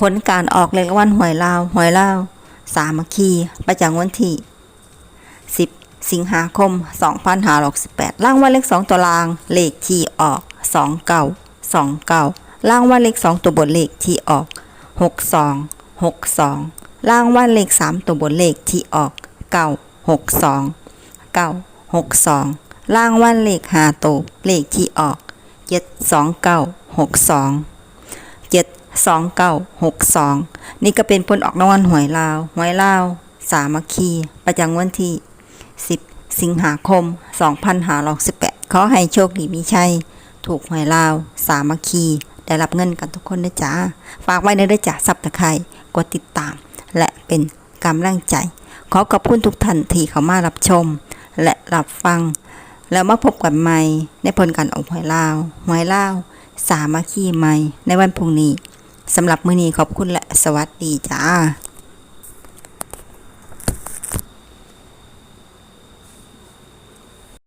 ผลการออกเลขวันหวยลาวหวยลาวสามัคคีประจำวันที่ 10 สิงหาคม 2568ล่างวันเลข2ตัวลางเลขที่ออก 2 เก่า2เก่าล่างวันเลข2ตัวบนเลขที่ออก 62 62ล่างวันเลข 3 ตัวบนเลขที่ออกเก่า62 962ล่างวันเลข5ตัวเลขที่ออก 72962 7 2962 นี่ก็เป็นผลออกนอนหวยลาวหวยลาว สามัคคี ประจำวันที่ 10 สิงหาคม 2518ขอให้โชคดีมีชัย ถูกหวยลาว สามัคคี ได้รับเงินกันทุกคนนะจ๊ะ ฝากไว้ในด้จ๊ะสับตะไครกดติดตาม และเป็นกำลังใจ ขอขอบคุณทุกท่านที่เข้ามารับชม และรับฟัง แล้วมาพบกันใหม่ในผลการออกหวยลาวหวยลาวสามัคคีใหม่ในวันพรุ่งนี้ สำหรับมื้อนี้ขอบคุณและสวัสดีจ้า